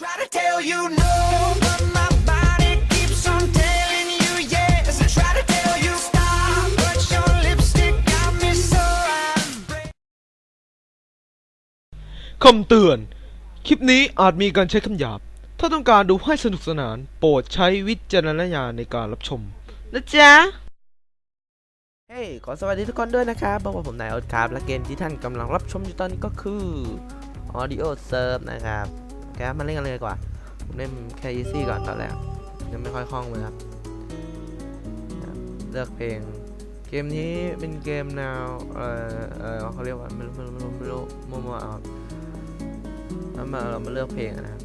คำเตือน คลิปนี้อาจมีการใช้คำหยาบ ถ้าต้องการดูให้สนุกสนาน โปรดใช้วิจารณญาณในการรับชม นะจ๊ะ เฮ้ย ขอสวัสดีทุกคนด้วยนะครับบอกว่าผมนายออดครับ และเกมที่ท่านกำลังรับชมอยู่ตอนนี้ก็คือ Audio Serve นะครับ โอเคครับมาเล่นกันเลยดีกว่า ผมเล่นแค่ Easy ก่อนตอนแรกยังไม่ค่อยคล่องเลยครับ เลือกเพลง เกมนี้เป็นเกมแนวเออเออเขาเรียกว่าไม่รู้ไม่รู้ไม่รู้ไม่รู้มั่วเอาแล้วมาเรามาเลือกเพลงนะครับ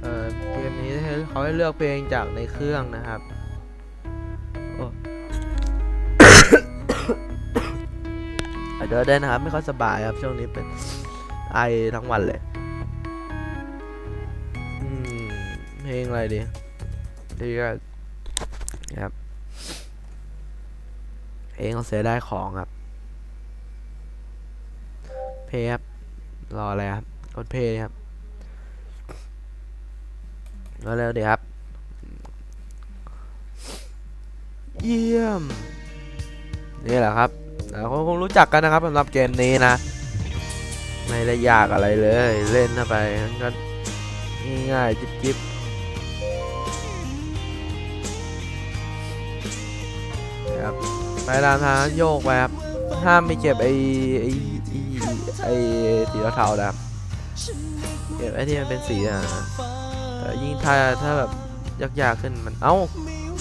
เออเกมนี้เขาให้เลือกเพลงจากในเครื่องนะครับโอ้ อาจจะได้นะครับ ไม่ค่อยสบายครับช่วงนี้เป็นไอทั้งวันเลยเพลงอะไรดีดีก็ครับเพลงเขาเสียได้ของครับ เพย์ครับรออะไรครับกดเพย์ครับรอเร็วเดี๋ยวครับ เยี่ยม นี่แหละครับ เราคงรู้จักกันนะครับสำหรับเกมนี้นะ ไม่ได้ยากอะไรเลย เล่นเข้าไปก็ง่ายๆจิ๊บๆนะครับไปตามทางโยกไปครับห้ามไม่เก็บไอ้ไอ้ไอ้ไอ้สีเทาๆนะครับเก็บไอ้ที่มันเป็นสีอะแต่ยิ่งถ้าถ้าแบบยากๆขึ้นมันเอ้า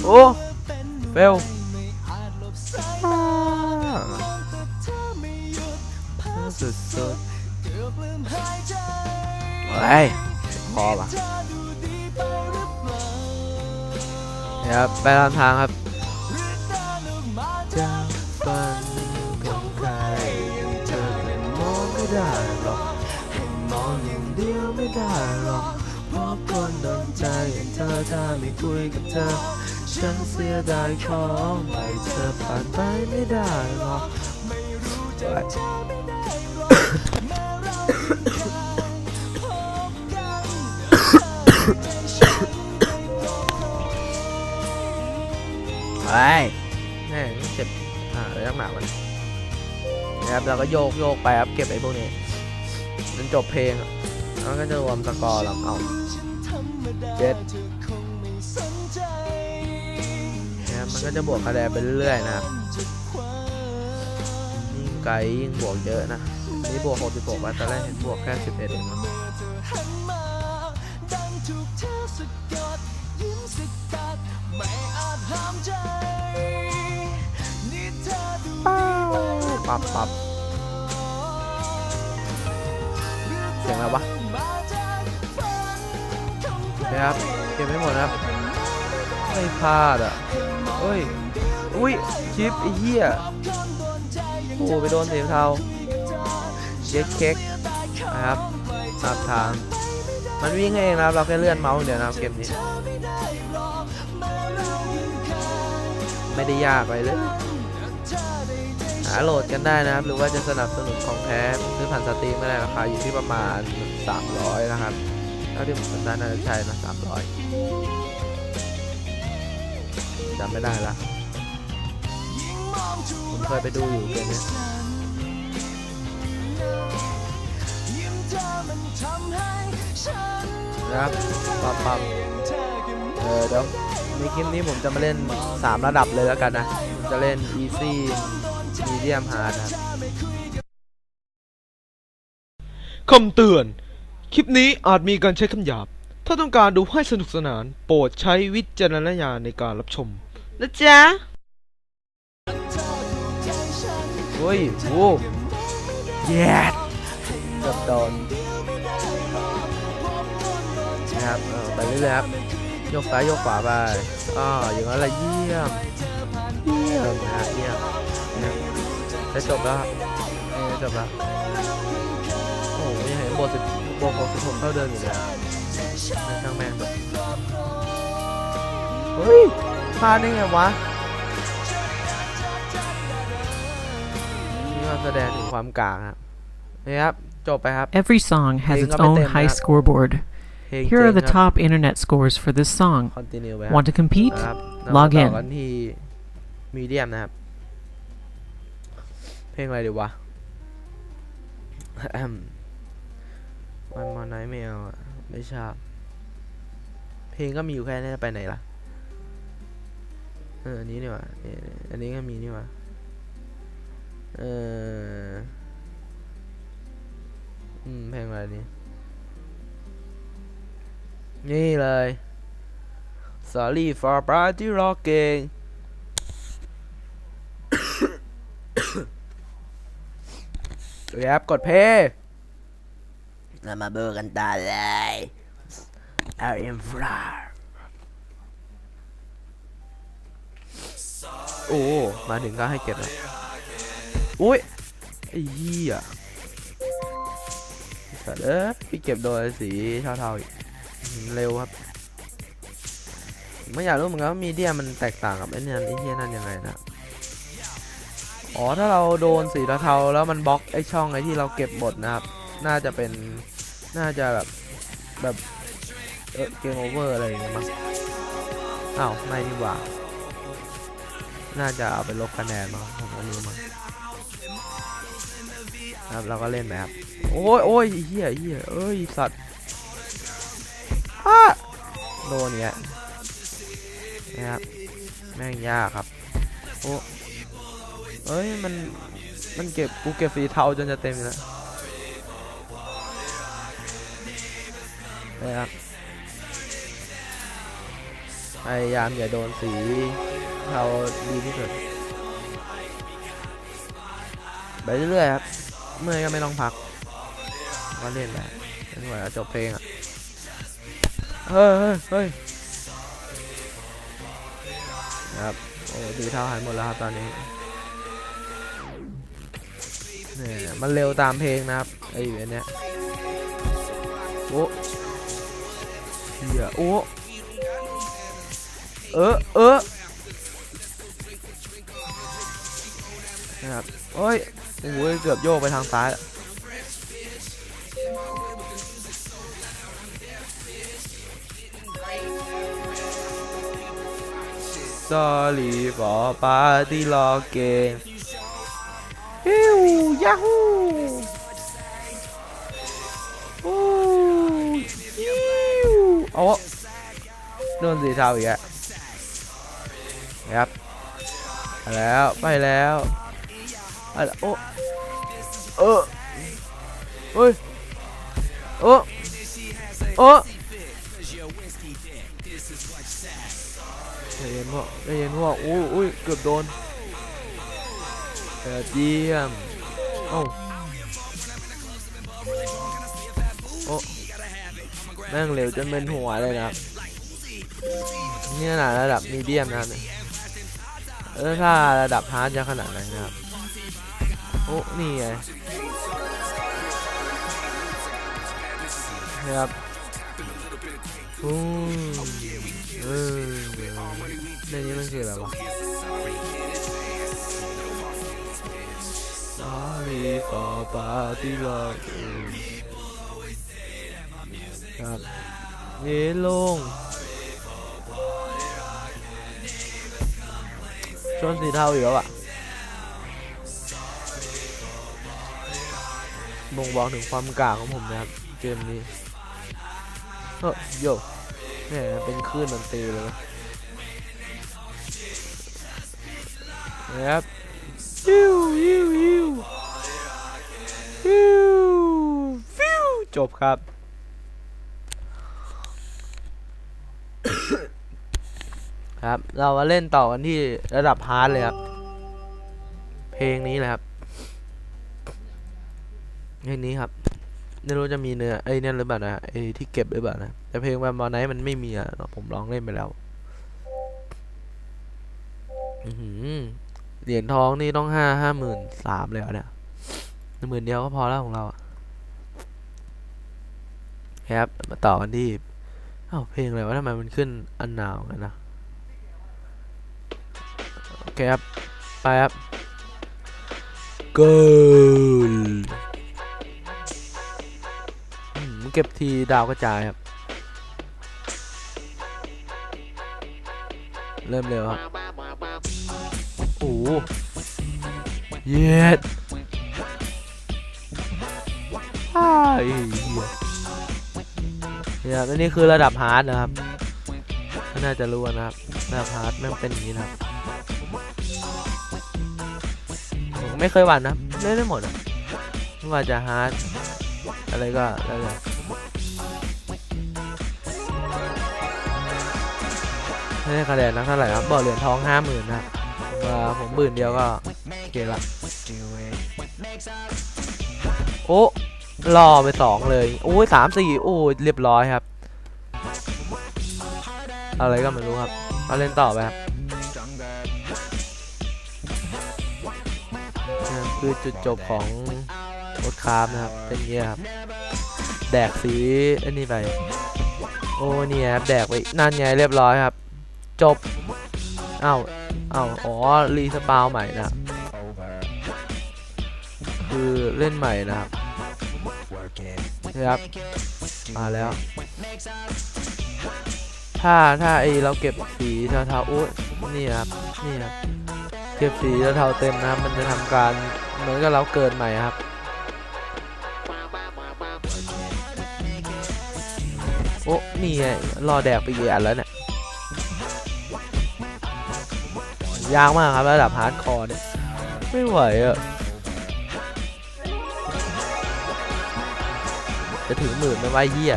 โอ้เฟล สุดสุดๆเฮ้พอปะเนี่ยครับไปตามทางครับจากฝันของใครเธอเป็นมองไม่ได้หรอกให้มองอย่างเดียวไม่ได้หรอกเพราะคนโดนใจอย่างเธอถ้าไม่คุยกับเธอ ฉันเสียดายของไปเธอผ่านไปไม่ได้หรอกไปแม่งเจ็บอ่าเรื่องหนามันนะครับเราก็โยกโยกไปครับเก็บไอ้พวกนี้จนจบเพลงอะแล้วก็จะรวมสกอร์แล้วเอาเจ็ดนะครับ มันก็จะบวกคะแนนไปเรื่อยๆนะครับยิ่งไกลยิ่งบวกเยอะนะนี่บวก66มาตอนแรกเห็นบวกแค่11เองนะปับปับเสียงอะไรวะนะครับ เก็บไม่หมดนะครับ ไม่พลาดอะ เฮ้ย อุ้ยชิปไอ้เหี้ยโอ้ไปโดนเสียเทาเย็ดเค้กนะครับตามทาง มันวิ่งเองนะครับ เราแค่เลื่อนเมาส์เดี๋ยวนะครับเกมนี้ ไม่ได้ยากอะไรเลย หาโหลดกันได้นะครับ หรือว่าจะสนับสนุนของแท้ซื้อผ่านสตรีมก็ได้ราคาอยู่ที่ประมาณ 300 นะครับเท่าที่ผมจำได้น่าจะใช่นะ300 จำไม่ได้ละผมเคยไปดูอยู่เกมนี้นะครับปั๊มปั๊มเออเดี๋ยวในคลิปนี้ผมจะมาเล่น 3 ระดับเลยแล้วกันนะ ผมจะเล่น easy medium hard นะครับคำเตือน คลิปนี้อาจมีการใช้คำหยาบ ถ้าต้องการดูให้สนุกสนาน โปรดใช้วิจารณญาณในการรับชม นะจ๊ะเฮ้ยโว้แย่เกือบโดนนะครับเออไปเรื่อยๆครับยกซ้ายยกขวาไปอ่าอย่างนั้นแหละเยี่ยมเยี่ยมนะเยี่ยมนะจะจบแล้วครับเออจบแล้วโอ้โหยังเห็นบทสิบบทหกสิบหกเท่าเดิมอยู่เลยอะไม่ช่างแม่งแบบเฮ้ย พลาดได้ไงวะนี่ก็แสดงถึงความกลางครับนะครับ จบไปครับ Every song has Hey, its nga ba own tem high na? scoreboard. เพลง Here are the เจ๋งครับ top internet scores for this song. continue ไปครับ Want to compete? นะครับเรา Log มาต่อ in กันที่มีเดียมนะครับ เพลงอะไรดีวะวันมอไนท์ไม่เอาอะไม่ชอบ เพลงก็มีอยู่แค่นี้จะไปไหนล่ะเอออันนี้นี่ว่าอันนี้ก็มีนี่ว่าเอออืมเพงอะไรนี่นี่เลย Sorry for party rocking แอปกดเพย์เรามาเบอร์กันต่อเลย L M f โอ้ มาถึงก็ให้เก็บแล้วอุ้ยไอ้เหี้ยสัตว์เอ้ยพี่เก็บโดยสีเทาๆอีกเร็วครับไม่อยากรู้เหมือนกันว่ามีเดียมันแตกต่างกับไอ้นี่ไอ้เหี้ยนั่นยังไงนะอ๋อถ้าเราโดนสีเทาๆแล้วมันบล็อกไอ้ช่องไอ้ที่เราเก็บบทนะครับ น่าจะเป็นน่าจะแบบแบบเออเกมโอเวอร์อะไรอย่างเงี้ยมั้งอ้าวไม่ดีกว่า น่าจะเอาไปลบคะแนนมั้งผมก็ไม่รู้มั้งครับเราก็เล่นไปครับโอ้ยโอ้ยเฮียเฮียเอ้ยสัตว์โดนเนี้ยนะครับแม่งยากครับโอ้เอ้ยมันมันเก็บกูเก็บสีเทาจนจะเต็มแล้วนะครับพยายามอย่าโดนสี เทาดีที่สุดไปเรื่อยๆครับ เมื่อยก็ไม่ต้องพัก ก็เล่นไปจนกว่าจะจบเพลงอะ เฮ้ยเฮ้ยเฮ้ยครับ โอ้สีเท่าหายหมดแล้วครับตอนนี้เนี่ยมันเร็วตามเพลงนะครับ ไอ้อันเนี้ยโอ้เฮียโอ้เออเออ นะครับโอ้ยโอ้ยเกือบโยกไปทางซ้ายแล้ว Sorry for party locking ฮิวยาฮูโอ้ฮิวโอ้โดนสีเทาอีกแล้วครับ แล้ว ไปแล้ว ไปแล้วโอ้เออเฮ้ยโอ้โอ้ใจเย็นพวกใจเย็นพวกอุ้อุ้ยเกือบโดนเออเยี่ยมเอ้โอ้แม่งเร็วจนเป็นหัวเลยนะครับนี่ขนาดระดับมีเดียมนะครับเนี่ยเออถ้าระดับฮาร์ดจะขนาดไหนนะครับ โอ้นี่ไงนะครับโอ้เออในนี้มันคืออะไรวะ Sorry for party love ครับเยลงชนสีเทาอีกแล้วอะ บ่งบอกถึงความกากของผมนะครับเกมนี้เฮ้ยโยแหมเป็นคลื่นดนตรีเลยนะนะครับยิวยิวยิวยิวฟิวจบครับครับ เรามาเล่นต่อกันที่ระดับฮาร์ดเลยครับ เพลงนี้แหละครับ เพลงนี้ครับไม่รู้จะมีเนื้อไอ้นี่หรือเปล่านะไอ้ที่เก็บหรือเปล่านะแต่เพลงแบบมอไนท์มันไม่มีอะเนาะผมลองเล่นไปแล้วเหรียญทองนี่ต้องห้าห้าหมื่นสามเลยเหรอเนี่ยหมื่นเดียวก็พอแล้วของเราครับมาต่อกันที่อ้าวเพลงอะไรวะทำไมมันขึ้นอันหนาวกันนะโอเคครับ ไปครับ Goal เก็บทีดาวกระจายครับ เริ่มเร็วครับโอ้เย็ดอ้ายเนี่ยอันนี้คือระดับฮาร์ดนะครับก็น่าจะรู้นะครับระดับฮาร์ดแม่งเป็นอย่างนี้นะครับผมไม่เคยหวั่นนะเล่นได้หมดอะไม่ว่าจะฮาร์ดอะไรก็แล้วแต่ ไม่ได้คะแนนนักเท่าไหร่ครับบอกเหรียญทองห้าหมื่นนะผมหมื่นเดียวก็โอเคละโอ้รอไปสองเลยโอ้ยสามสี่โอ้ยเรียบร้อยครับ อะไรก็ไม่รู้ครับมาเล่นต่อไปครับนี่คือจุดจบของรถคาร์บนะครับเป็นเงี้ยครับ แดกสีอันนี้ไป โอ้เนี่ยครับแดกไปนั่นไงเรียบร้อยครับ จบเอ้าเอ้าอ๋อ รีสปาวใหม่นะครับ คือเล่นใหม่นะครับนี่ครับมาแล้ว ถ้าถ้าไอเราเก็บสีเทาๆโอ้นี่ครับ นี่ครับ เก็บสีเทาเต็มนะครับมันจะทำการเหมือนกับเราเกิดใหม่ครับ โอ้นี่ไงรอแดกไปกี่อันแล้วเนี่ย ยากมากครับระดับฮาร์ดคอร์เนี่ยไม่ไหวอะจะถึงหมื่นไม่ว่าเหี้ย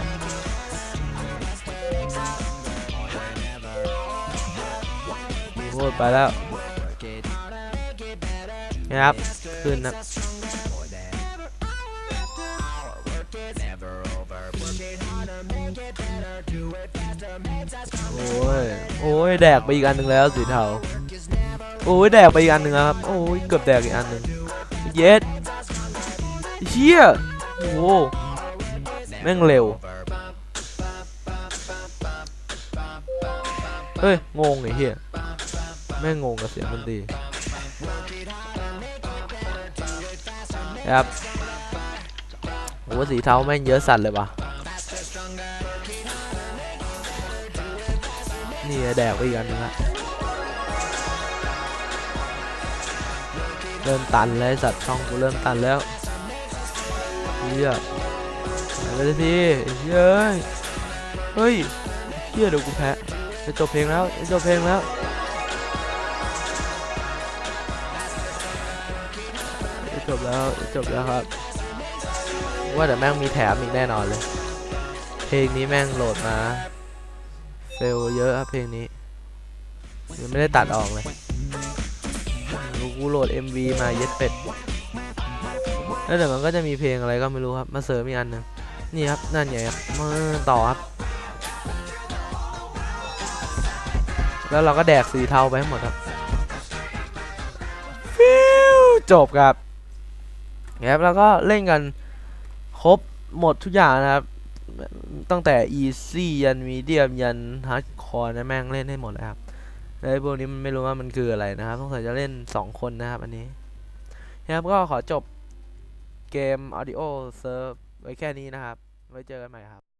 โคตรไปแล้วนะครับ ขึ้นนะโอ้ย โอ้ย แดกไปอีกอันหนึ่งแล้วสีเทา โอ้ยแดกไปอีกอันหนึ่งครับ โอ้ยเกือบแดกอีกอันหนึ่งเย็ดเชี่ยโอ้แม่งเร็ว เฮ้ย งงไอ้เหี้ย แม่งงงกับเสียงดนตรีครับโอ้สีเทาแม่งเยอะสัตว์เลยว่ะนี่แดกไปอีกอันนึงละ เริ่มตันแล้วไอ้สัตว์ช่องกูเริ่มตันแล้วเฮียไปเลยทีเฮ้ยเฮ้ยเฮียเดี๋ยวกูแพ้จะจบเพลงแล้วจะจบเพลงแล้วจบแล้วจบแล้วครับ ว่าแต่แม่งมีแถมอีกแน่นอนเลย เพลงนี้แม่งโหลดมา เฟลเยอะครับเพลงนี้ยังไม่ได้ตัดออกเลย กูกูโหลด MV มาเย็ดเป็ดแล้วเดี๋ยวมันก็จะมีเพลงอะไรก็ไม่รู้ครับ มาเสริมอีกอันหนึ่งนี่ครับ นั่นไงครับมาต่อครับ แล้วเราก็แดกสีเทาไปให้หมดครับฟิวจบครับครับแล้วก็เล่นกันครบหมดทุกอย่างนะครับ ตั้งแต่ easy ยัน medium ยัน hardcore นะแม่งเล่นให้หมดเลยครับ ไอ้พวกนี้มันไม่รู้ว่ามันคืออะไรนะครับต้องใส่จะเล่น 2 คนนะครับอันนี้นะครับก็ขอจบเกม audio serve ไว้แค่นี้นะครับ ไว้เจอกันใหม่ครับ